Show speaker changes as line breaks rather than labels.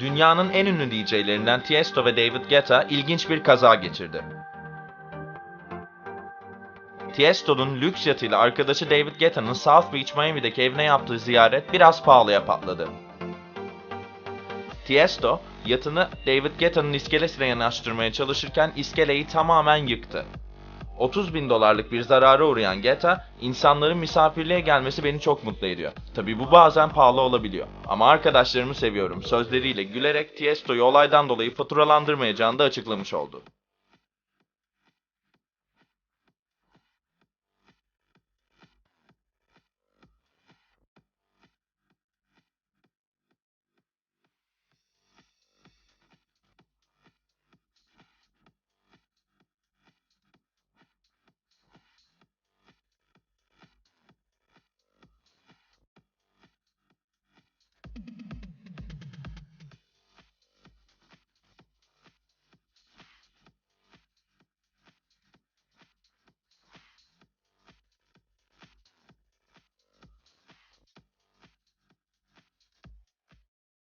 dünyanın en ünlü DJ'lerinden Tiesto ve David Guetta ilginç bir kaza geçirdi. Tiesto'nun lüks yatıyla arkadaşı David Guetta'nın South Beach, Miami'deki evine yaptığı ziyaret biraz pahalıya patladı. Tiesto, yatını David Guetta'nın iskelesine yanaştırmaya çalışırken iskeleyi tamamen yıktı. 30 bin dolarlık bir zarara uğrayan Guetta, insanların misafirliğe gelmesi beni çok mutlu ediyor. Tabi bu bazen pahalı olabiliyor. Ama arkadaşlarımı seviyorum sözleriyle gülerek Tiesto'yu olaydan dolayı faturalandırmayacağını da açıklamış oldu.